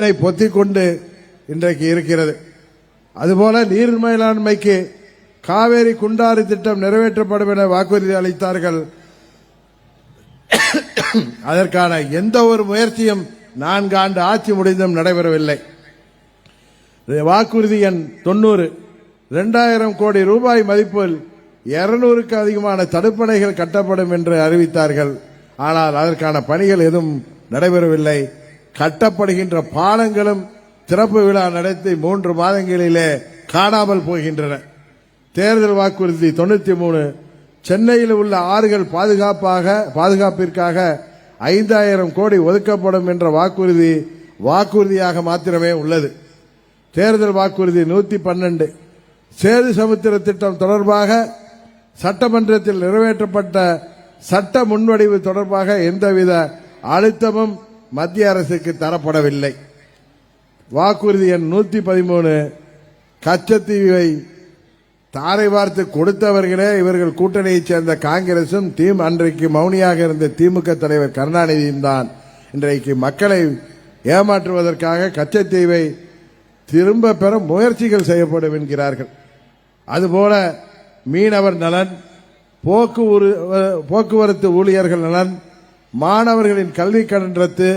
இதனை பொத்திக் கொண்டு இன்றைக்கு இருக்கிறது. அதுபோல நீர் மேலாண்மைக்கு காவேரி குண்டாறு திட்டம் நிறைவேற்றப்படும் என வாக்குறுதி அளித்தார்கள். அதற்கான எந்த ஒரு முயற்சியும் நான்கு ஆண்டு ஆட்சி முடிந்தும் நடைபெறவில்லை. வாக்குறுதி எண் தொண்ணூறு. இரண்டாயிரம் கோடி ரூபாய் மதிப்பில் இருநூறுக்கு அதிகமான தடுப்பணைகள் கட்டப்படும் என்று அறிவித்தார்கள். ஆனால் அதற்கான பணிகள் எதுவும் நடைபெறவில்லை. கட்டப்படுகின்ற பாலங்களும் திறப்பு விழா நடத்தி மூன்று மாதங்களிலே காணாமல் போகின்றன. தேர்தல் வாக்குறுதி தொண்ணூத்தி மூணு. சென்னையில் உள்ள ஆறுகள் பாதுகாப்பாக பாதுகாப்பிற்காக ஐந்தாயிரம் கோடி ஒதுக்கப்படும் என்ற வாக்குறுதி வாக்குறுதியாக மாத்திரமே உள்ளது. தேர்தல் வாக்குறுதி நூத்தி பன்னெண்டு. சேது சமுத்திர திட்டம் தொடர்பாக சட்டமன்றத்தில் நிறைவேற்றப்பட்ட சட்ட முன்வடிவு தொடர்பாக எந்தவித அழுத்தமும் மத்திய அரசுக்கு தரப்படவில்லை. வாக்குறுதி எண் நூத்தி பதிமூணு கச்சத்தீவை தாரை வார்த்து கொடுத்தவர்களே இவர்கள் கூட்டணியைச் சேர்ந்த காங்கிரசும் தீம் அன்றைக்கு மௌனியாக இருந்த திமுக தலைவர் கருணாநிதியும் தான் இன்றைக்கு மக்களை ஏமாற்றுவதற்காக கச்சத்தீவை திரும்ப பெற முயற்சிகள் செய்யப்படும் என்கிறார்கள். அதுபோல மீனவர் நலன் போக்குவரு போக்குவரத்து ஊழியர்கள் நலன் மாணவர்களின் கல்வி கடன் ரத்து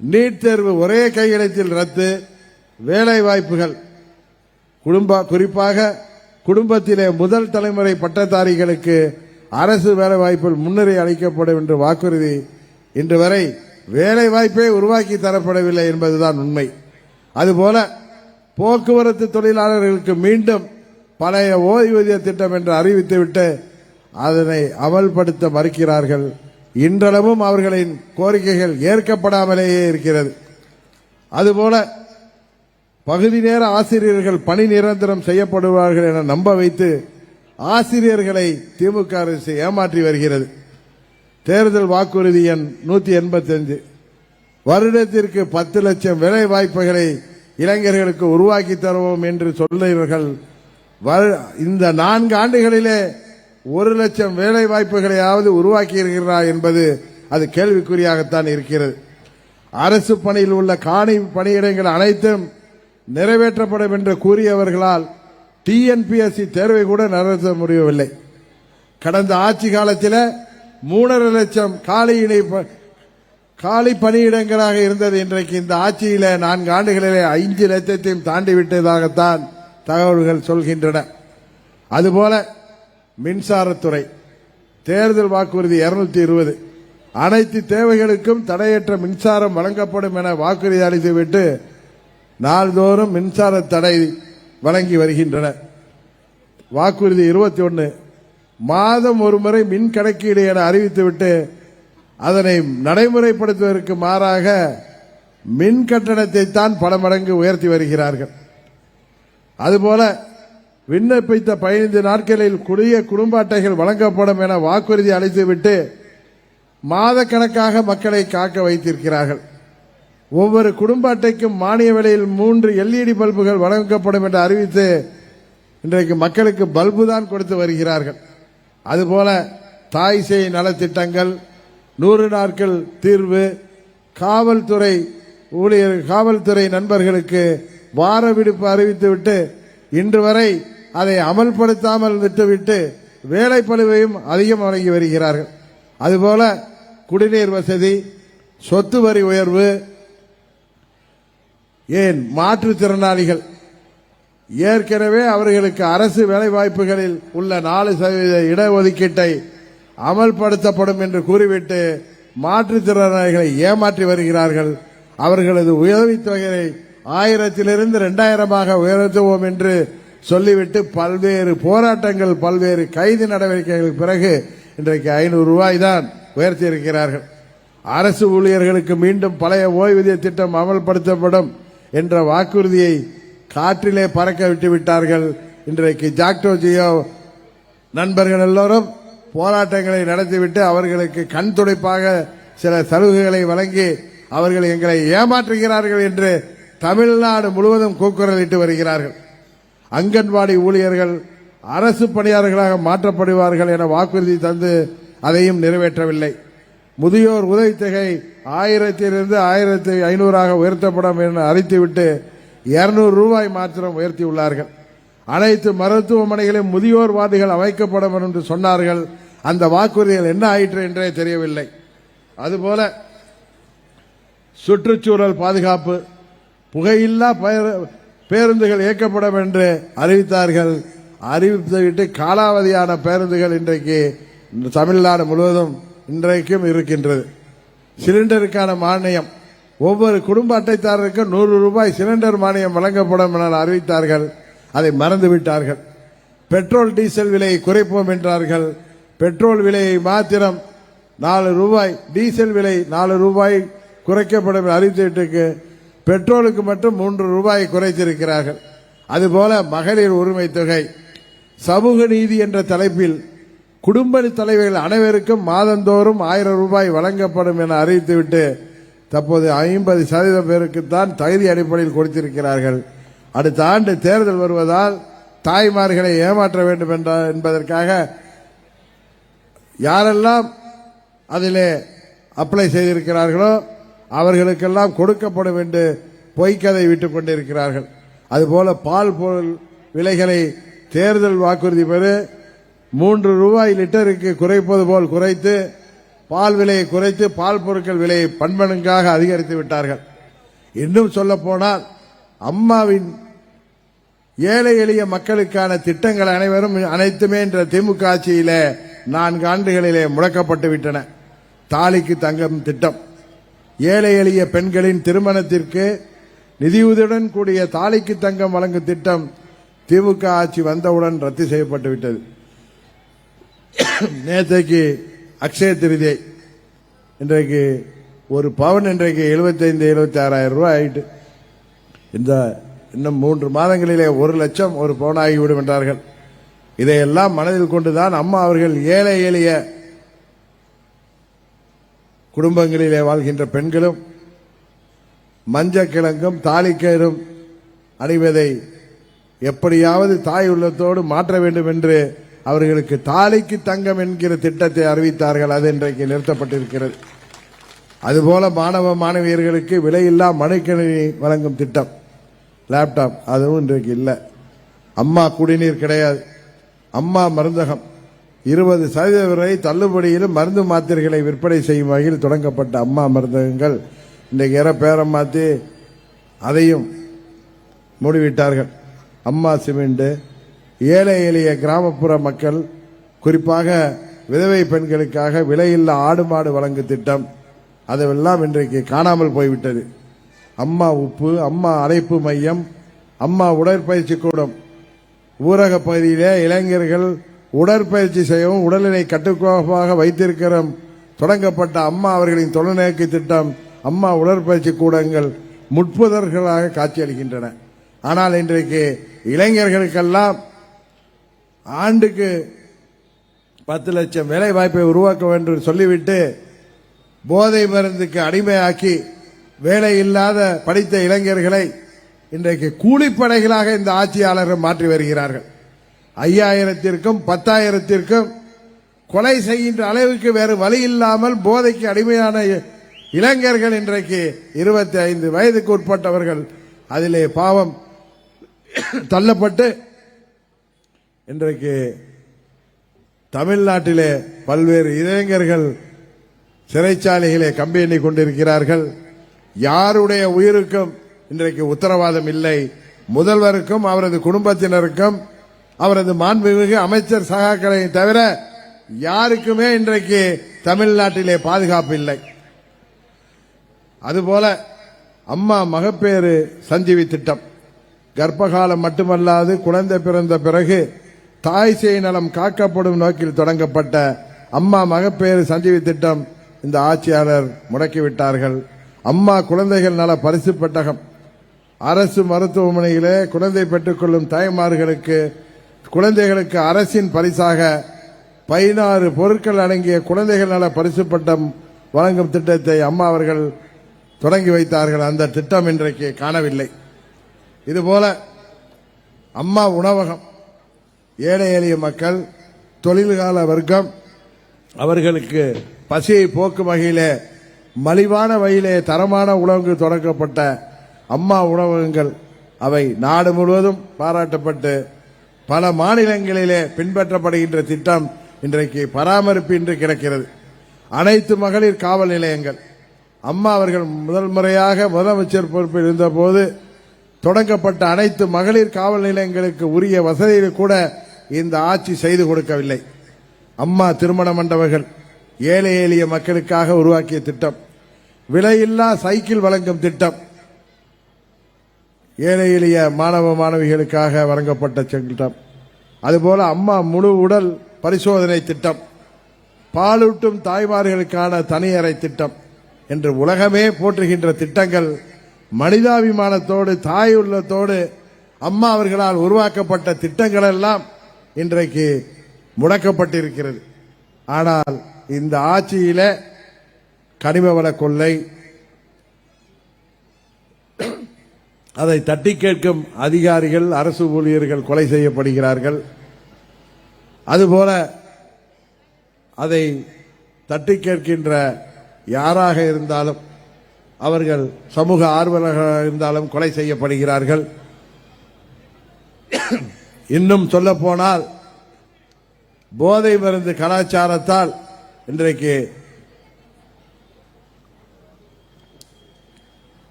நீட் தேர்வு ஒரே கையெழுத்தில் ரத்து வேலை வாய்ப்புகள் குடும்ப குறிப்பாக குடும்பத்திலே முதல் தலைமுறை பட்டதாரிகளுக்கு அரசு வேலை வாய்ப்பில் முன்னுரை அளிக்கப்படும் என்று வாக்குறுதி இன்று வரை வேலை வாய்ப்பே உருவாக்கி தரப்படவில்லை என்பதுதான் உண்மை. அதுபோல போக்குவரத்து தொழிலாளர்களுக்கு மீண்டும் பழைய ஓய்வூதிய திட்டம் என்று அறிவித்துவிட்டு அதனை அமல்படுத்த மறுக்கிறார்கள் இன்றளவும் அவர்களின் கோரிக்கைகள் ஏற்கப்படாமலேயே இருக்கிறது. அதுபோல பகுதி நேர ஆசிரியர்கள் பணி நிரந்தரம் செய்யப்படுவார்கள் என நம்ப வைத்து ஆசிரியர்களை திமுக அரசு ஏமாற்றி வருகிறது. தேர்தல் வாக்குறுதி எண் நூத்தி எண்பத்தி அஞ்சு வருடத்திற்கு பத்து லட்சம் வேலை வாய்ப்புகளை இளைஞர்களுக்கு உருவாக்கி தருவோம் என்று சொல்லுகிறார்கள் வரு- இந்த நான்கு ஆண்டுகளிலே ஒரு லட்சம் வேலை வாய்ப்புகளையாவது உருவாக்கி இருக்கிறா என்பது அது கேள்விக்குறியாகத்தான் இருக்கிறது. அரசு பணியில் உள்ள காணி பணியிடங்கள் அனைத்தும் நிறைவேற்றப்படும் என்று கூறியவர்களால் டிஎன்பிஎஸ்சி தேர்வை கூட நிறைவேற்ற முடியவில்லை. கடந்த ஆட்சி காலத்தில் மூணரை லட்சம் காலியினை ப- காலி பணியிடங்களாக இருந்தது. இன்றைக்கு இந்த ஆட்சியில நான்கு ஆண்டுகளிலே ஐந்து லட்சத்தையும் தாண்டி விட்டதாகத்தான் தகவல்கள் சொல்கின்றன. அதுபோல மின்சாரத்துறை. தேர்தல் வாக்குறுதி இருநூத்தி இருபது. அனைத்து தேவைகளுக்கும் தடையற்ற மின்சாரம் வழங்கப்படும் என வாக்குறுதி அளித்துவிட்டு நாள்தோறும் மின்சார தடை வழங்கி வருகின்றன. வாக்குறுதி இருபத்தி ஒன்று. மாதம் ஒரு முறை மின் கணக்கீடு என அறிவித்துவிட்டு அதனை நடைமுறைப்படுத்துவதற்கு மாறாக மின் கட்டணத்தை தான் பல மடங்கு உயர்த்தி வருகிறார்கள். அதுபோல விண்ணப்பித்த பதினைந்து நாட்களில் குடிய குடும்ப அட்டைகள் வழங்கப்படும் என வாக்குறுதி அளித்துவிட்டு மாதக்கணக்காக மக்களை காக்க வைத்திருக்கிறார்கள். ஒவ்வொரு குடும்ப அட்டைக்கும் மானிய விலையில் மூன்று எல்இடி பல்புகள் வழங்கப்படும் என்று அறிவித்து இன்றைக்கு மக்களுக்கு பல்பு தான் கொடுத்து வருகிறார்கள். அதுபோல தாய் செய் நலத்திட்டங்கள் நூறு நாட்கள் தீர்வு காவல்துறை ஊழியர் காவல்துறை நண்பர்களுக்கு வார விடுப்பு அறிவித்துவிட்டு இன்று வரை அதை அமல்படுத்தாமல் விட்டுவிட்டு வேலைப்பளுவையும் அதிகம் வழங்கி வருகிறார்கள். அதுபோல குடிநீர் வசதி சொத்து வரி உயர்வு ஏன் மாற்றுத்திறனாளிகள். ஏற்கனவே அவர்களுக்கு அரசு வேலைவாய்ப்புகளில் உள்ள நாலு சதவீத இடஒதுக்கீட்டை அமல்படுத்தப்படும் என்று கூறிவிட்டு மாற்றுத்திறனாளிகளை ஏமாற்றி வருகிறார்கள். அவர்களது உதவித்தொகையை ஆயிரத்திலிருந்து இரண்டாயிரமாக உயர்த்துவோம் என்று சொல்லிவிட்டு பல்வேறு போராட்டங்கள் பல்வேறு கைது நடவடிக்கைகளுக்கு பிறகு இன்றைக்கு ஐநூறு ரூபாய் தான் உயர்த்தியிருக்கிறார்கள். அரசு ஊழியர்களுக்கு மீண்டும் பழைய ஓய்வூதிய திட்டம் அமல்படுத்தப்படும் என்ற வாக்குறுதியை காற்றிலே பறக்க விட்டு விட்டார்கள் இன்றைக்கு ஜாக்டோ ஜியோ. நண்பர்கள் எல்லோரும் போராட்டங்களை நடத்திவிட்டு அவர்களுக்கு கண் துடைப்பாக சில சலுகைகளை வழங்கி அவர்கள் எங்களை ஏமாற்றுகிறார்கள் என்று தமிழ்நாடு முழுவதும் கூக்குரலிட்டு வருகிறார்கள். அங்கன்வாடி ஊழியர்கள் அரசு பணியாளர்களாக மாற்றப்படுவார்கள் என வாக்குறுதி தந்து அதையும் நிறைவேற்றவில்லை. முதியோர் உதவித்தொகை ஆயிரத்திலிருந்து ஆயிரத்தி ஐநூறாக உயர்த்தப்படும் என அறிவித்துவிட்டு இருநூறு ரூபாய் மாத்திரம் உயர்த்தியுள்ளார்கள். அனைத்து மருத்துவமனைகளிலும் முதியோர் வார்டுகள் அமைக்கப்படும் என்று சொன்னார்கள். அந்த வாக்குறுதிகள் என்ன ஆயிற்று என்றே தெரியவில்லை. அதுபோல சுற்றுச்சூழல் பாதுகாப்பு புகையில்லா பய- பேருந்துகள் இயக்கப்படும் என்று அறிவித்தார்கள். அறிவித்துவிட்டு காலாவதியான பேருந்துகள் இன்றைக்கு தமிழ்நாடு முழுவதும் இன்றைக்கும் இருக்கின்றது. சிலிண்டருக்கான மானியம் ஒவ்வொரு குடும்ப அட்டைத்தாரருக்கு நூறு ரூபாய் சிலிண்டர் மானியம் வழங்கப்படும் என அறிவித்தார்கள். அதை மறந்துவிட்டார்கள். பெட்ரோல் டீசல் விலையை குறைப்போம் என்றார்கள். பெட்ரோல் விலையை மாத்திரம் நாலு ரூபாய் டீசல் விலை நாலு ரூபாய் குறைக்கப்படும் அறிவித்துவிட்டு பெட்ரோலுக்கு மட்டும் மூன்று ரூபாய் குறைத்திருக்கிறார்கள். அதுபோல மகளிர் உரிமை தொகை. சமூக நீதி என்ற தலைப்பில் குடும்ப தலைவர்கள் அனைவருக்கும் மாதந்தோறும் ஆயிரம் ரூபாய் வழங்கப்படும் என அறிவித்துவிட்டு தற்போது ஐம்பது சதவீதம் பேருக்குத்தான் தகுதி அடிப்படையில் கொடுத்திருக்கிறார்கள். அடுத்த ஆண்டு தேர்தல் வருவதால் தாய்மார்களை ஏமாற்ற வேண்டும் என்ற என்பதற்காக யாரெல்லாம் அதிலே அப்ளை செய்திருக்கிறார்களோ அவர்களுக்கெல்லாம் கொடுக்கப்படும் என்று பொய்க்கதை விட்டுக் கொண்டிருக்கிறார்கள். அதுபோல பால் பொருள் விலைகளை தேர்தல் வாக்குறுதி பெறு மூன்று ரூபாய் லிட்டருக்கு குறைப்பது போல் குறைத்து பால் விலையை குறைத்து பால் பொருட்கள் விலையை பண்பனுக்காக அதிகரித்து விட்டார்கள். இன்னும் சொல்ல போனால் அம்மாவின் ஏழை எளிய மக்களுக்கான திட்டங்கள் அனைவரும் அனைத்துமே என்ற திமுக ஆட்சியிலே நான்கு ஆண்டுகளிலே முடக்கப்பட்டு விட்டன. தாலிக்கு தங்கம் திட்டம். ஏழை எளிய பெண்களின் திருமணத்திற்கு நிதியுதவியுடன் கூடிய தாலிக்கு தங்கம் வழங்கும் திட்டம் திமுக ஆட்சி வந்தவுடன் ரத்து செய்யப்பட்டு விட்டது. நேற்றைக்கு அக்ஷய திருதி. இன்றைக்கு ஒரு பவன் இன்றைக்கு எழுபத்தைந்து எழுபத்தி ஆறாயிரம் ரூபாய் ஆயிட்டு. இந்த இன்னும் மூன்று மாதங்களிலே ஒரு லட்சம் ஒரு பவுன் ஆகிவிடும் என்றார்கள். இதையெல்லாம் மனதில் கொண்டுதான் அம்மா அவர்கள் ஏழை எளிய குடும்பங்களிலே வாழ்கின்ற பெண்களும் மஞ்சள் கிழங்கும் தாலிக்கயிறும் அணிவதை எப்படியாவது தாய் உள்ளத்தோடு மாற்ற வேண்டும் என்று அவர்களுக்கு தாலிக்கு தங்கம் என்கிற திட்டத்தை அறிவித்தார்கள். அது இன்றைக்கு நிறுத்தப்பட்டிருக்கிறது. அதுபோல மாணவ மாணவியர்களுக்கு விலையில்லா மடிக்கணினி வழங்கும் திட்டம் லேப்டாப் அதுவும் இன்றைக்கு இல்லை. அம்மா குடிநீர் கிடையாது. அம்மா மருந்தகம் இருபது சதவீதம் வரை தள்ளுபடியிலும் மருந்து மாத்திரைகளை விற்பனை செய்யும் வகையில் தொடங்கப்பட்ட அம்மா மருந்தகங்கள். இன்றைக்கு ஏற பேரம் மாற்றி அதையும் மூடிவிட்டார்கள். அம்மா சிமெண்ட் ஏழை எளிய கிராமப்புற மக்கள் குறிப்பாக விதவை பெண்களுக்காக விலையில்லா ஆடு மாடு வழங்கும் திட்டம். அதெல்லாம் இன்றைக்கு காணாமல் போய்விட்டது. அம்மா உப்பு அம்மா அழைப்பு மையம் அம்மா உடற்பயிற்சி கூடம். ஊரக பகுதியிலே இளைஞர்கள் உடற்பயிற்சி செய்யவும் உடலினை கட்டுக்கோப்பாக வைத்திருக்கிற தொடங்கப்பட்ட அம்மா அவர்களின் தொலைநோக்கு திட்டம் அம்மா உடற்பயிற்சி கூடங்கள் முட்புதர்களாக காட்சியளிக்கின்றன. ஆனால் இன்றைக்கு இளைஞர்களுக்கெல்லாம் ஆண்டுக்கு பத்து லட்சம் வேலை வாய்ப்பை உருவாக்க வேண்டும் சொல்லிவிட்டு போதை மருந்துக்கு அடிமையாக்கி வேலை இல்லாத படித்த இளைஞர்களை இன்றைக்கு கூலிப்படைகளாக இந்த ஆட்சியாளர்கள் மாற்றி வருகிறார்கள். ஐயாயிரத்திற்கும் பத்தாயிரத்திற்கும் கொலை செய்கின்ற அளவுக்கு வேறு வழி இல்லாமல் போதைக்கு அடிமையான இளைஞர்கள் இன்றைக்கு இருபத்தி ஐந்து வயதுக்கு உட்பட்டவர்கள் அதிலே பாவம் தள்ளப்பட்டு இன்றைக்கு தமிழ்நாட்டிலே பல்வேறு இளைஞர்கள் சிறைச்சாலைகளை கம்பி எண்ணிக் கொண்டிருக்கிறார்கள். யாருடைய உயிருக்கும் இன்றைக்கு உத்தரவாதம் இல்லை. முதல்வருக்கும் அவரது குடும்பத்தினருக்கும் அவரது மாண்புமிகு அமைச்சர் சகாக்களை தவிர யாருக்குமே இன்றைக்கு தமிழ்நாட்டிலே பாதுகாப்பு இல்லை. அதுபோல அம்மா மகப்பேறு சஞ்சீவி திட்டம். கர்ப்பகாலம் மட்டுமல்லாது குழந்தை பிறந்த பிறகு தாய் சேய் நலம் காக்கப்படும் நோக்கில் தொடங்கப்பட்ட அம்மா மகப்பேறு சஞ்சீவி திட்டம் இந்த ஆட்சியாளர் முடக்கிவிட்டார்கள். அம்மா குழந்தைகள் நல பரிசு பெட்டகம். அரசு மருத்துவமனையிலே குழந்தை பெற்றுக்கொள்ளும் தாய்மார்களுக்கு குழந்தைகளுக்கு அரசின் பரிசாக பதினாறு பொருட்கள் அடங்கிய குழந்தைகள் நல பரிசு பட்டம் வழங்கும் திட்டத்தை அம்மா அவர்கள் தொடங்கி வைத்தார்கள். அந்த திட்டம் இன்றைக்கு காணவில்லை. இதுபோல அம்மா உணவகம் ஏழை எளிய மக்கள் தொழில்கால வர்க்கம் அவர்களுக்கு பசியை போக்கும் வகையிலே மலிவான வகையிலே தரமான உணவுக்கு தொடங்கப்பட்ட அம்மா உணவகங்கள் அவை நாடு முழுவதும் பாராட்டப்பட்டு பல மாநிலங்களிலே பின்பற்றப்படுகின்ற திட்டம் இன்றைக்கு பராமரிப்பு இன்று கிடக்கிறது. அனைத்து மகளிர் காவல் நிலையங்கள் அம்மா அவர்கள் முதல் முறையாக முதலமைச்சர் பொறுப்பில் இருந்தபோது தொடங்கப்பட்ட அனைத்து மகளிர் காவல் நிலையங்களுக்கு உரிய வசதிகள் கூட இந்த ஆட்சி செய்து கொடுக்கவில்லை. அம்மா திருமண மண்டபங்கள் ஏழை எளிய மக்களுக்காக உருவாக்கிய திட்டம் விலையில்லா சைக்கிள் வழங்கும் திட்டம் ஏழை எளிய மாணவ மாணவிகளுக்காக வழங்கப்பட்ட திட்டம் அதுபோல அம்மா முழு உடல் பரிசோதனை திட்டம் பாலூட்டும் தாய்மார்களுக்கான தனியறை திட்டம் என்று உலகமே போற்றுகின்ற திட்டங்கள் மனிதாபிமானத்தோடு தாய் உள்ளத்தோடு அம்மா அவர்களால் உருவாக்கப்பட்ட திட்டங்கள் எல்லாம் இன்றைக்கு முடக்கப்பட்டிருக்கிறது. ஆனால் இந்த ஆட்சியில கனிம வள கொள்ளை அதை தட்டி கேட்கும் அதிகாரிகள் அரசு ஊழியர்கள் கொலை செய்யப்படுகிறார்கள். அதுபோல அதை தட்டி கேட்கின்ற யாராக இருந்தாலும் அவர்கள் சமூக ஆர்வலர்களாக இருந்தாலும் கொலை செய்யப்படுகிறார்கள். இன்னும் சொல்ல போனால் போதை மருந்து கலாச்சாரத்தால் இன்றைக்கு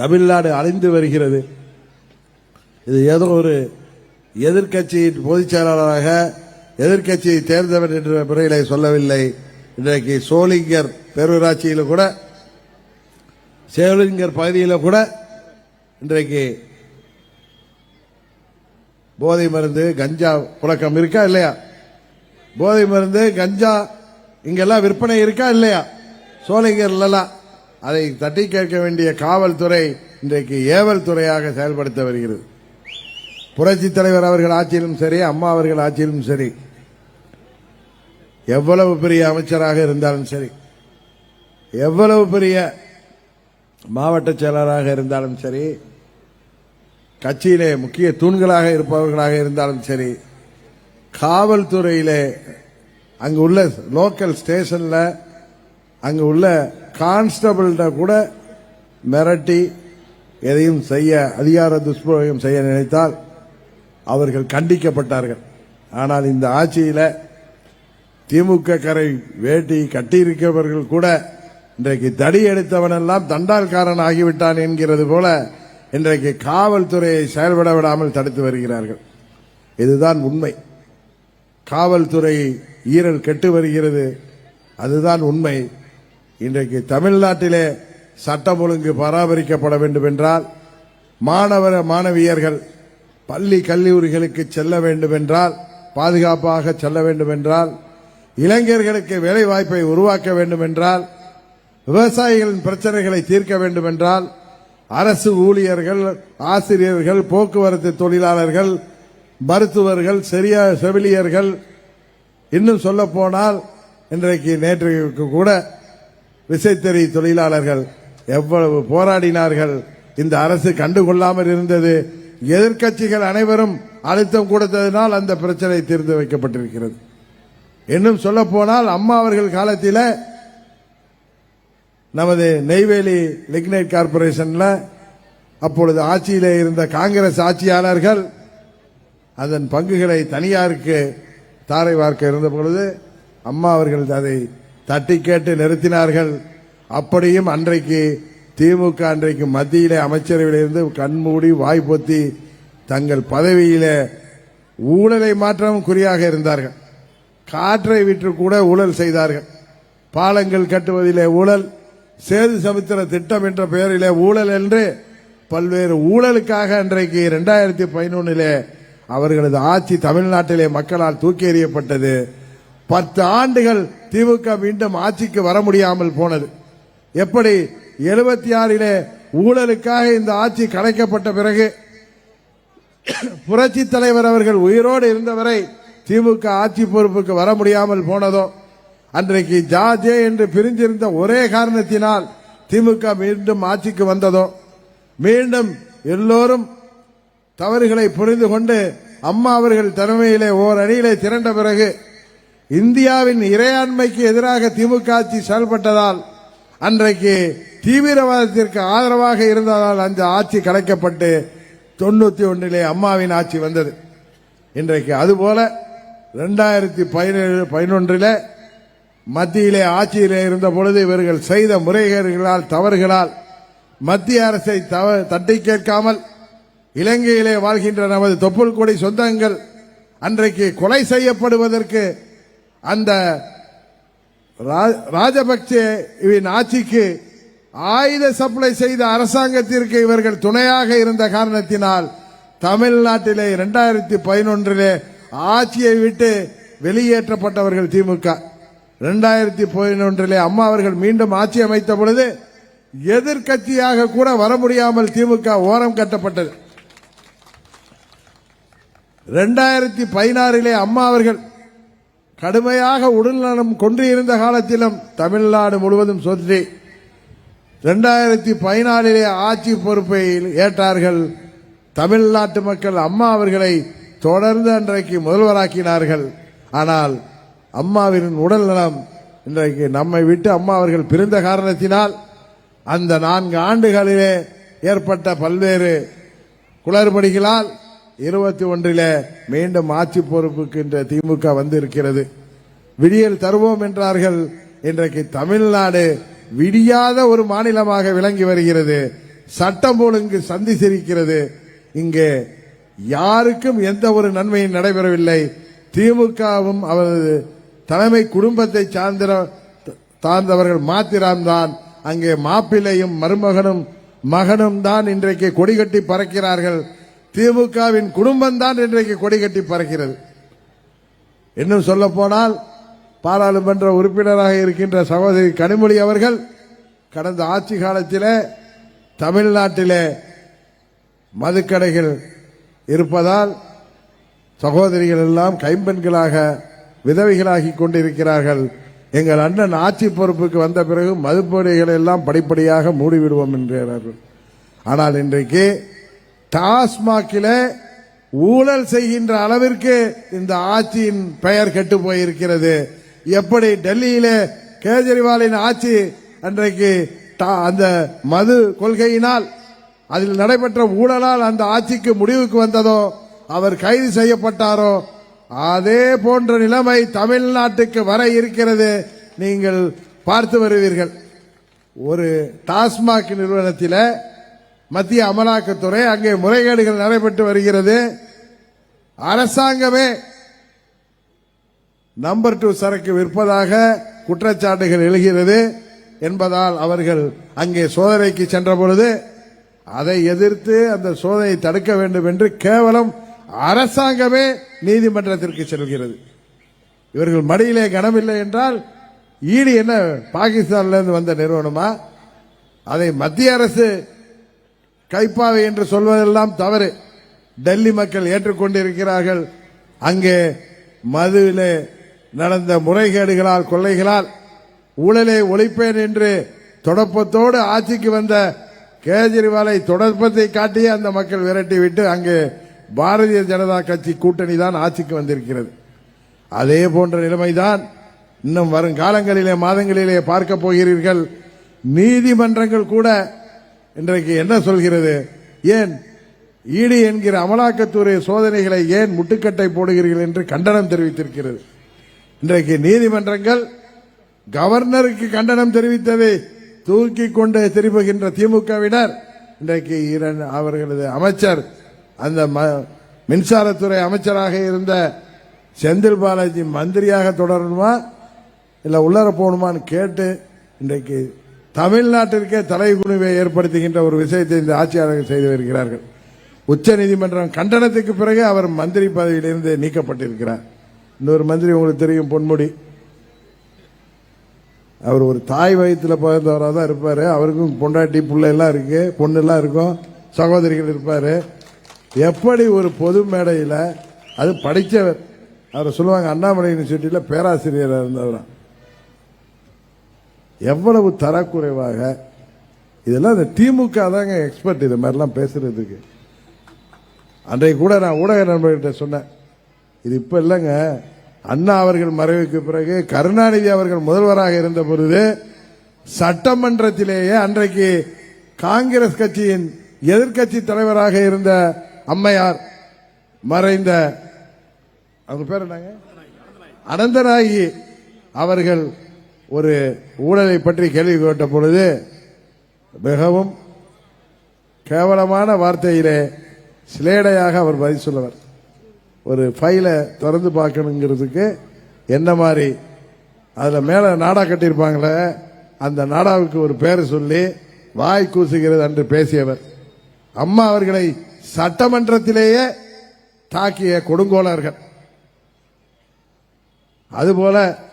தமிழ்நாடு அழிந்து வருகிறது. இது ஏதோ ஒரு எதிர்க்கட்சியின் பொதுச் செயலாளராக எதிர்கட்சியை தேர்ந்தவர் என்ற முறையிலே சொல்லவில்லை. இன்றைக்கு சோளிங்கர் பேரூராட்சியில் கூட சேலிங்கர் பகுதியில் கூட இன்றைக்கு போதை மருந்து கஞ்சா புழக்கம் இருக்கா இல்லையா? போதை மருந்து கஞ்சா இங்கெல்லாம் விற்பனை இருக்கா இல்லையா? சோளிங்கர்லாம் அதை தட்டி கேட்க வேண்டிய காவல்துறை இன்றைக்கு ஏவல் துறையாக செயல்படுத்த வருகிறது. புரட்சித் தலைவர் அவர்கள் ஆட்சியிலும் சரி அம்மா அவர்கள் ஆட்சியிலும் சரி எவ்வளவு பெரிய அமைச்சராக இருந்தாலும் சரி எவ்வளவு பெரிய மாவட்ட செயலராக இருந்தாலும் சரி கட்சியிலே முக்கிய தூண்களாக இருப்பவர்களாக இருந்தாலும் சரி காவல்துறையிலே அங்கு உள்ள லோக்கல் ஸ்டேஷன்ல அங்கு உள்ள கான்ஸ்டபிள்கிட்ட கூட மிரட்டி எதையும் செய்ய அதிகார துஷ்பிரயோகம் செய்ய நினைத்தால் அவர்கள் கண்டிக்கப்பட்டார்கள். ஆனால் இந்த ஆட்சியில் திமுக கரை வேட்டி கட்டியிருக்கிறவர்கள் கூட இன்றைக்கு தடி எடுத்தவனெல்லாம் தண்டால்காரன் ஆகிவிட்டான் என்கிறது போல இன்றைக்கு காவல்துறையை செயல்பட விடாமல் தடுத்து வருகிறார்கள். இதுதான் உண்மை. காவல்துறை ஈரல் கெட்டு வருகிறது. அதுதான் உண்மை. இன்றைக்கு தமிழ்நாட்டிலே சட்டம் ஒழுங்கு பராமரிக்கப்பட வேண்டும் என்றால் மாணவர மாணவியர்கள் பள்ளி கல்லூரிகளுக்கு செல்ல வேண்டும் என்றால் பாதுகாப்பாக செல்ல வேண்டும் என்றால் இளைஞர்களுக்கு வேலை வாய்ப்பை உருவாக்க வேண்டும் என்றால் விவசாயிகளின் பிரச்சனைகளை தீர்க்க வேண்டும் என்றால் அரசு ஊழியர்கள் ஆசிரியர்கள் போக்குவரத்து தொழிலாளர்கள் மருத்துவர்கள் சரியா செவிலியர்கள் இன்னும் சொல்ல போனால் இன்றைக்கு நேற்று கூட விசைத்தறி தொழிலாளர்கள் எவ்வளவு போராடினார்கள். இந்த அரசு கண்டுகொள்ளாமல் இருந்தது. எதிர்க்கட்சிகள் அனைவரும் அழுத்தம் கொடுத்ததினால் அந்த பிரச்சனை தீர்த்து வைக்கப்பட்டிருக்கிறது. இன்னும் சொல்ல போனால் அம்மா அவர்கள் காலத்தில் நமது நெய்வேலி லிக்னைட் கார்பரேஷன்ல அப்பொழுது ஆட்சியிலே இருந்த காங்கிரஸ் ஆட்சியாளர்கள் அதன் பங்குகளை தனியாருக்கு தாரை வார்க்க இருந்த பொழுது அம்மா அவர்கள் அதை தட்டி கேட்டு நிறுத்தினார்கள். அப்படியும் அன்றைக்கு திமுக அன்றைக்கு மத்தியிலே அமைச்சரவையிலிருந்து கண்மூடி வாய்ப்பொத்தி தங்கள் பதவியிலே ஊழலை மாற்றம் குறியாக இருந்தார்கள். காற்றை விற்று கூட ஊழல் செய்தார்கள். பாலங்கள் கட்டுவதிலே ஊழல் சேது சமுத்திர திட்டம் என்ற பெயரிலே ஊழல் என்று பல்வேறு ஊழலுக்காக அன்றைக்கு இரண்டாயிரத்தி பதினொன்னிலே அவர்களது ஆட்சி தமிழ்நாட்டிலே மக்களால் தூக்கி எறியப்பட்டது. பத்து ஆண்டுகள் திமுக மீண்டும் ஆட்சிக்கு வர முடியாமல் போனது. எப்படி எழுபத்தி ஆறிலே ஊழலுக்காக இந்த ஆட்சி கலைக்கப்பட்ட பிறகு புரட்சி தலைவர் அவர்கள் உயிரோடு இருந்தவரை திமுக ஆட்சி பொறுப்புக்கு வர முடியாமல் போனதோ அன்றைக்கு ஜாஜே என்று பிரிஞ்சிருந்த ஒரே காரணத்தினால் திமுக மீண்டும் ஆட்சிக்கு வந்ததோ மீண்டும் எல்லோரும் தவறுகளை புரிந்து கொண்டு அம்மா அவர்கள் தலைமையிலே ஓர் அணியிலே திரண்ட பிறகு இந்தியாவின் இறையாண்மைக்கு எதிராக திமுக ஆட்சி செயல்பட்டதால் அன்றைக்கு தீவிரவாதத்திற்கு ஆதரவாக இருந்ததால் அந்த ஆட்சி கலைக்கப்பட்டு தொண்ணூத்தி ஒன்றிலே அம்மாவின் ஆட்சி வந்தது. இன்றைக்கு அதுபோல ரெண்டாயிரத்தி பதினேழு பதினொன்றில் மத்தியிலே ஆட்சியிலே இருந்த பொழுது இவர்கள் செய்த முறைகேடுகளால் தவறுகளால் மத்திய அரசை தவ- தட்டி கேட்காமல் இலங்கையிலே வாழ்கின்ற நமது தொப்புள் கொடி சொந்தங்கள் அன்றைக்கு கொலை செய்யப்படுவதற்கு அந்த ரா- ராஜபக்சேவின் ஆட்சிக்கு ஆயுத சப்ளை செய்த அரசாங்கத்திற்கு இவர்கள் துணையாக இருந்த காரணத்தினால் தமிழ்நாட்டிலே இரண்டாயிரத்தி பதினொன்றிலே ஆட்சியை விட்டு வெளியேற்றப்பட்டவர்கள் திமுக. இரண்டாயிரத்தி பதினொன்றிலே அம்மா அவர்கள் மீண்டும் ஆட்சி அமைத்த பொழுது எதிர்கட்சியாக கூட வர முடியாமல் திமுக ஓரம் கட்டப்பட்டது. இரண்டாயிரத்தி பதினாறிலே அம்மா அவர்கள் கடுமையாக உடல்நலம் கொண்டு இருந்த காலத்திலும் தமிழ்நாடு முழுவதும் சொத்தி இரண்டாயிரத்தி பதினாலிலே ஆட்சி பொறுப்பை ஏற்றார்கள். தமிழ்நாட்டு மக்கள் அம்மா அவர்களை தொடர்ந்து அன்றைக்கு முதல்வராக்கினார்கள். ஆனால் அம்மாவின் உடல் நலம் இன்றைக்கு நம்மை விட்டு அம்மா அவர்கள் பிரிந்த காரணத்தினால் அந்த நான்கு ஆண்டுகளிலே ஏற்பட்ட பல்வேறு குளறுபடிகளால் இருபத்தி ஒன்றில் மீண்டும் ஆட்சி பொறுப்புக்கு திமுக திமுக வந்திருக்கிறது. விடியல் தருவோம் என்றார்கள். இன்றைக்கு தமிழ்நாடு விடியாத ஒரு மாநிலமாக விளங்கி வருகிறது. சட்டம் ஒழுங்கு சந்தி சிரிக்கிறது இங்கே யாருக்கும் எந்த ஒரு நன்மையும் நடைபெறவில்லை. திமுகவும் அவரது தலைமை குடும்பத்தை சார்ந்த சார்ந்தவர்கள் மாத்திரம்தான் அங்கே மாப்பிள்ளையும் மருமகனும் மகனும் தான் இன்றைக்கு கொடிகட்டி பறக்கிறார்கள். திமுகவின் குடும்பம் தான் இன்றைக்கு கொடிகட்டி பறக்கிறது. இன்னும் சொல்ல போனால் பாராளுமன்ற உறுப்பினராக இருக்கின்ற சகோதரி கனிமொழி அவர்கள் கடந்த ஆட்சி காலத்தில் தமிழ்நாட்டிலே மதுக்கடைகள் இருப்பதால் சகோதரிகள் எல்லாம் கைம்பெண்களாக விதவைகளாகி கொண்டிருக்கிறார்கள். எங்கள் அண்ணன் ஆட்சி பொறுப்புக்கு வந்த பிறகு மதுப்பொடிகளை எல்லாம் படிப்படியாக மூடிவிடுவோம் என்கிறார்கள் ஆனால் இன்றைக்கு டாஸ்மாகில் ஊழல் செய்கின்ற அளவிற்கு இந்த ஆட்சியின் பெயர் கெட்டு போயிருக்கிறது. எப்படி டெல்லியில கேஜரிவாலின் ஆட்சி அன்றைக்கு அந்த மது கொள்கையினால் அதில் நடைபெற்ற ஊழலால் அந்த ஆட்சிக்கு முடிவுக்கு வந்ததோ அவர் கைது செய்யப்பட்டாரோ அதே போன்ற நிலைமை தமிழ்நாட்டுக்கு வர இருக்கிறது நீங்கள் பார்த்து வருவீர்கள். ஒரு டாஸ்மாக் நிறுவனத்தில் மத்திய அமலாக்கத்துறை அங்கே முறைகேடுகள் நடைபெற்று வருகிறது. அரசாங்கமே நம்பர் டூ சரக்கு விற்பதாக குற்றச்சாட்டுகள் எழுகிறது என்பதால் அவர்கள் அங்கே சோதனைக்கு சென்ற பொழுது அதை எதிர்த்து அந்த சோதனையை தடுக்க வேண்டும் என்று கேவலம் அரசாங்கமே நீதிமன்றத்திற்கு செல்கிறது. இவர்கள் மடியிலே கனமில்லை என்றால் ஈடு என்ன பாகிஸ்தான்ல இருந்து வந்த நிறுவனமா? அதை மத்திய அரசு கைப்பாவை என்று சொல்வதெல்லாம் தவறு. டெல்லி மக்கள் ஏற்றுக்கொண்டிருக்கிறார்கள். அங்கே மதுவிலே நடந்த முறைகேடுகளால் கொள்ளைகளால் ஊழலை ஒழிப்பேன் என்று தொடப்பத்தோடு ஆட்சிக்கு வந்த கேஜரிவாலை தொடர்பத்தை காட்டியே அந்த மக்கள் விரட்டிவிட்டு அங்கே பாரதிய ஜனதா கட்சி கூட்டணி தான் ஆட்சிக்கு வந்திருக்கிறது. அதே போன்ற நிலைமைதான் இன்னும் வரும் காலங்களிலே மாதங்களிலே பார்க்க போகிறீர்கள். நீதிமன்றங்கள் கூட இன்றைக்கு என்ன சொல்கிறது? ஏன் ஈடு என்கிற அமலாக்கத்துறை சோதனைகளை ஏன் முட்டுக்கட்டை போடுகிறீர்கள் என்று கண்டனம் தெரிவித்திருக்கிறது. இன்றைக்கு நீதிமன்றங்கள் கவர்னருக்கு கண்டனம் தெரிவித்ததை தூக்கி கொண்டு திரும்புகின்ற திமுகவினர் இன்றைக்கு அவர்களது அமைச்சர் அந்த ம- மின்சாரத்துறை அமைச்சராக இருந்த செந்தில் பாலாஜி மந்திரியாக தொடரணுமா? இல்ல உள்ளர போகணுமான்னு கேட்டு இன்றைக்கு தமிழ்நாட்டிற்கே தலைகுனிவை ஏற்படுத்துகின்ற ஒரு விஷயத்தை இந்த ஆட்சியாளர்கள் செய்து வருகிறார்கள். உச்ச நீதிமன்றம் கண்டனத்துக்கு பிறகு அவர் மந்திரி பதவியிலிருந்து நீக்கப்பட்டிருக்கிறார். இன்னொரு மந்திரி உங்களுக்கு தெரியும் பொன்முடி. அவர் ஒரு தாய் வயிற்றுல பிறந்தவராக தான் இருப்பாரு. அவருக்கும் பொண்டாட்டி புள்ள எல்லாம் இருக்கு பொண்ணுலாம் இருக்கும் சகோதரிகள் இருப்பாரு. எப்படி ஒரு பொது மேடையில் அது படித்தவர் அவரை சொல்லுவாங்க அண்ணாமலை யூனிவர்சிட்டியில் பேராசிரியராக இருந்தவரான் எவ்வளவு தரக்குறைவாக? இதெல்லாம் இந்த திமுக தாங்க எக்ஸ்பர்ட் இது மாதிரிலாம் பேசுறதுக்கு. அன்றைக்கு கூட நான் ஊடக நண்பர்கிட்ட சொன்னேன். இது இப்போ இல்லைங்க. அண்ணா அவர்கள் மறைவுக்கு பிறகு கருணாநிதி அவர்கள் முதல்வராக இருந்த பொழுது சட்டமன்றத்திலேயே அன்றைக்கு காங்கிரஸ் கட்சியின் எதிர்க்கட்சி தலைவராக இருந்த அம்மையார் மறைந்த அவங்க பேர் என்னங்க? அனந்தநாயகி அவர்கள் ஒரு ஊழலை பற்றி கேள்வி கேட்ட பொழுது மிகவும் கேவலமான வார்த்தையிலே சிலேடையாக அவர் பதில் சொல்லுவார். ஒரு ஃபைலை திறந்து பார்க்கணுங்கிறதுக்கு என்ன மாதிரி? அதில் மேலே நாடா கட்டியிருப்பாங்களே அந்த நாடாவுக்கு ஒரு பேரை சொல்லி வாய் கூசுகிறது என்று பேசியவர். அம்மா அவர்களை சட்டமன்றத்திலேயே தாக்கிய கொடுங்கோலர்கள். அதுபோல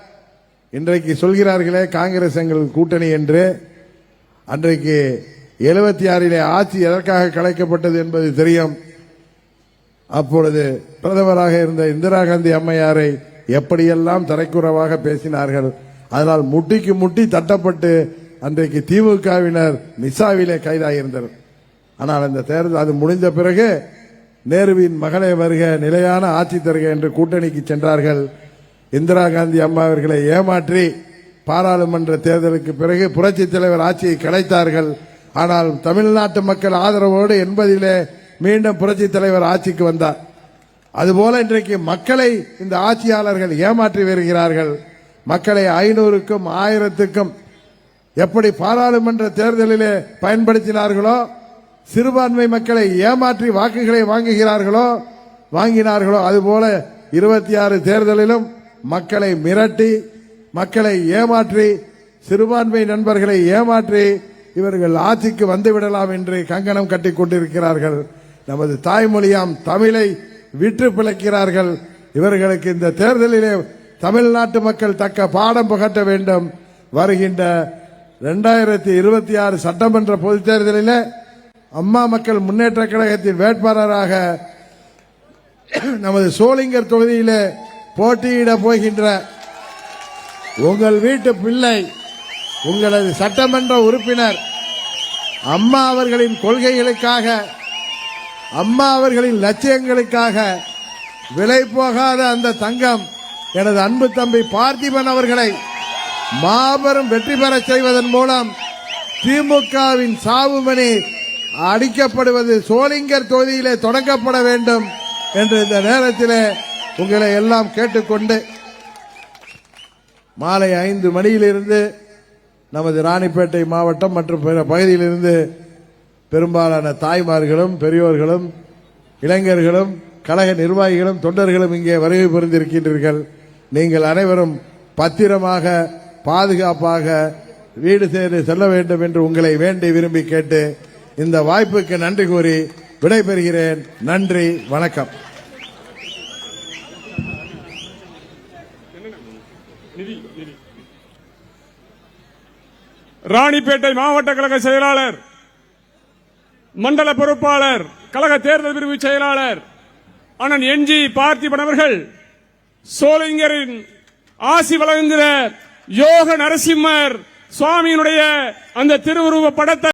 இன்றைக்கு சொல்கிறார்களே காங்கிரஸ் எங்கள் கூட்டணி என்று. அன்றைக்கு எழுபத்தி ஆறிலே ஆட்சி எதற்காக கலைக்கப்பட்டது என்பது தெரியும். அப்பொழுது பிரதமராக இருந்த இந்திரா காந்தி அம்மையாரை எப்படியெல்லாம் தரைக்குறவாக பேசினார்கள் அதனால் முட்டிக்கு முட்டி தட்டப்பட்டு அன்றைக்கு திமுகவினர் நிசாவிலே கைதாகியிருந்தனர் ஆனால் அந்த தேர்தல் அது முடிந்த பிறகு நேருவின் மகளே வருக நிலையான ஆட்சி தருக என்று கூட்டணிக்கு சென்றார்கள். இந்திரா காந்தி அம்மா அவர்களை ஏமாற்றி பாராளுமன்ற தேர்தலுக்கு பிறகு புரட்சி தலைவர் ஆட்சியை கிடைத்தார்கள் ஆனால் தமிழ்நாட்டு மக்கள் ஆதரவோடு எண்பதிலே மீண்டும் புரட்சி தலைவர் ஆட்சிக்கு வந்தார். அதுபோல இன்றைக்கு மக்களை இந்த ஆட்சியாளர்கள் ஏமாற்றி வருகிறார்கள். மக்களை ஐநூறுக்கும் ஆயிரத்துக்கும் எப்படி பாராளுமன்ற தேர்தலிலே பயன்படுத்தினார்களோ சிறுபான்மை மக்களை ஏமாற்றி வாக்குகளை வாங்குகிறார்களோ வாங்கினார்களோ அதுபோல இருபத்தி ஆறு தேர்தலிலும் மக்களை மிரட்டி மக்களை ஏமாற்றி சிறுபான்மை நண்பர்களை ஏமாற்றி இவர்கள் ஆட்சிக்கு வந்துவிடலாம் என்று கங்கணம் கட்டிக் கொண்டிருக்கிறார்கள். நமது தாய்மொழியாம் தமிழை விற்று பிழைக்கிறார்கள். இவர்களுக்கு இந்த தேர்தலிலே தமிழ்நாட்டு மக்கள் தக்க பாடம் புகட்ட வேண்டும். வருகின்ற இரண்டாயிரத்தி இருபத்தி ஆறு சட்டமன்ற பொதுத் தேர்தலில் அம்மா மக்கள் முன்னேற்ற கழகத்தின் வேட்பாளராக நமது சோளிங்கர் தொகுதியிலே போட்டியிட போகின்ற உங்கள் வீட்டு பிள்ளை உங்களது சட்டமன்ற உறுப்பினர் அம்மா அவர்களின் கொள்கைகளுக்காக அம்மா அவர்களின் லட்சியங்களுக்காக விலை போகாத அந்த தங்கம் எனது அன்பு தம்பி பார்த்திபன் அவர்களை மாபெரும் வெற்றி பெறச் செய்வதன் மூலம் திமுகவின் சாவுமணி அடிக்கப்படுவது சோளிங்கர் தொகுதியிலே தொடங்கப்பட வேண்டும் என்று இந்த நேரத்திலே உங்களை எல்லாம் கேட்டுக்கொண்டு மாலை ஐந்து மணியிலிருந்து நமது ராணிப்பேட்டை மாவட்டம் மற்றும் பிற பகுதியிலிருந்து பெரும்பாலான தாய்மார்களும் பெரியோர்களும் இளைஞர்களும் கழக நிர்வாகிகளும் தொண்டர்களும் இங்கே வருகை புரிந்திருக்கின்றீர்கள். நீங்கள் அனைவரும் பத்திரமாக பாதுகாப்பாக வீடு சேர செல்ல வேண்டும் என்று உங்களை வேண்டி விரும்பி கேட்டு இந்த வாய்ப்புக்கு நன்றி கூறி விடைபெறுகிறேன். நன்றி வணக்கம். ராணிப்பேட்டை மாவட்ட கழக செயலாளர் மண்டல பொறுப்பாளர் கழக தேர்தல் பிரிவு செயலாளர் அண்ணன் என்ஜி பார்த்திபன் அவர்கள் சோலிங்கரின் ஆசி வழங்குகிற யோக நரசிம்மர் சுவாமியினுடைய அந்த திருவுருவ படத்தை